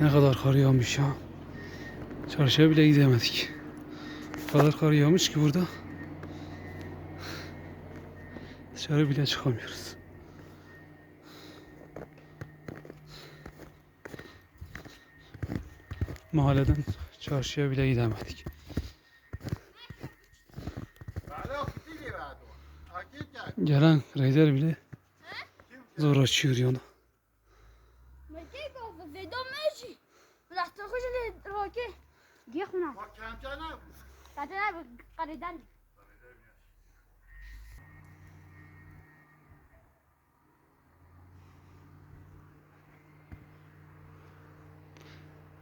Ne kadar kar yağmış ya. Çarşıya bile gidemedik. O kadar kar yağmış ki burada. Dışarı bile çıkamıyoruz. Mahalleden çarşıya bile gidemedik. Gelen reyder bile zor açıyor yolu. Ma che cosa? Vedo Messi! L'altra cosa le roche! Diyor mu? Bak kenten abi.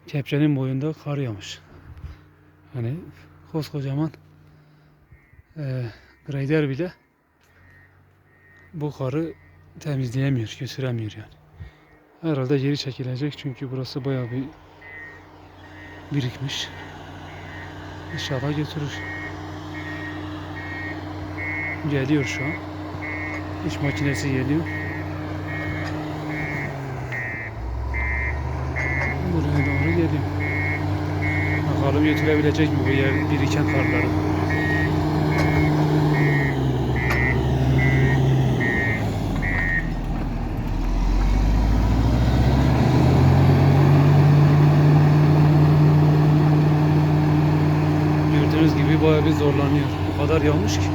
Kenten abi boyunda kar yağmış. Hani koskocaman e, grader bile bu karı temizleyemiyor, götüremiyor yani. Herhalde geri çekilecek çünkü burası bayağı bir birikmiş. İnşallah götürür. Geliyor şu an. İş makinesi geliyor. Buraya doğru geliyor. Bakalım götürebilecek mi bu yer biriken karları? Gibi bayağı bir zorlanıyor. O kadar yağmış ki.